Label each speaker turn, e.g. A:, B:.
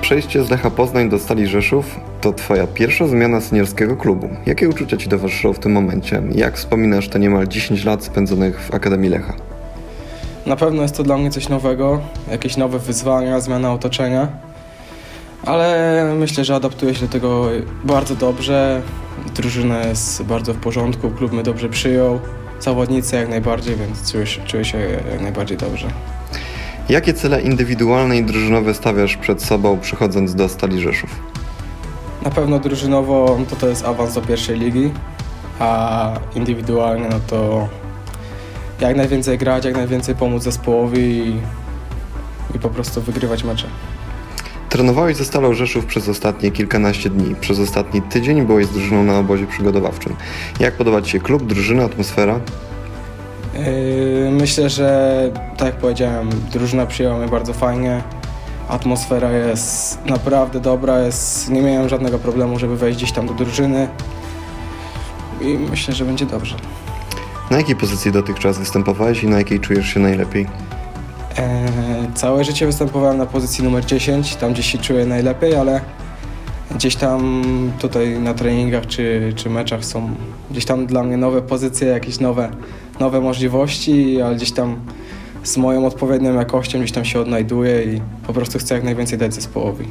A: Przejście z Lecha Poznań do Stali Rzeszów to twoja pierwsza zmiana seniorskiego klubu. Jakie uczucia ci towarzyszą w tym momencie? Jak wspominasz te niemal 10 lat spędzonych w Akademii Lecha?
B: Na pewno jest to dla mnie coś nowego, jakieś nowe wyzwania, zmiana otoczenia, ale myślę, że adaptuję się do tego bardzo dobrze. Drużyna jest bardzo w porządku, klub mnie dobrze przyjął, zawodnicy jak najbardziej, więc czuję się, czuję się jak najbardziej dobrze.
A: Jakie cele indywidualne i drużynowe stawiasz przed sobą przychodząc do Stali Rzeszów?
B: Na pewno drużynowo to, to jest awans do pierwszej ligi, a indywidualnie no to jak najwięcej grać, jak najwięcej pomóc zespołowi i, i po prostu wygrywać mecze.
A: Trenowałeś ze Stalą Rzeszów przez ostatnie kilkanaście dni. Przez ostatni tydzień byłeś z drużyną na obozie przygotowawczym. Jak podoba Ci się klub, drużyna, atmosfera?
B: Yy, Myślę, że tak jak powiedziałem, drużyna przyjęła mnie bardzo fajnie. Atmosfera jest naprawdę dobra, jest, nie miałem żadnego problemu, żeby wejść gdzieś tam do drużyny. I myślę, że będzie dobrze.
A: Na jakiej pozycji dotychczas występowałeś i na jakiej czujesz się najlepiej?
B: E, całe życie występowałem na pozycji numer 10, tam gdzieś się czuję najlepiej, ale gdzieś tam tutaj na treningach czy, czy meczach są gdzieś tam dla mnie nowe pozycje, jakieś nowe, nowe możliwości, ale gdzieś tam z moją odpowiednią jakością gdzieś tam się odnajduję i po prostu chcę jak najwięcej dać zespołowi.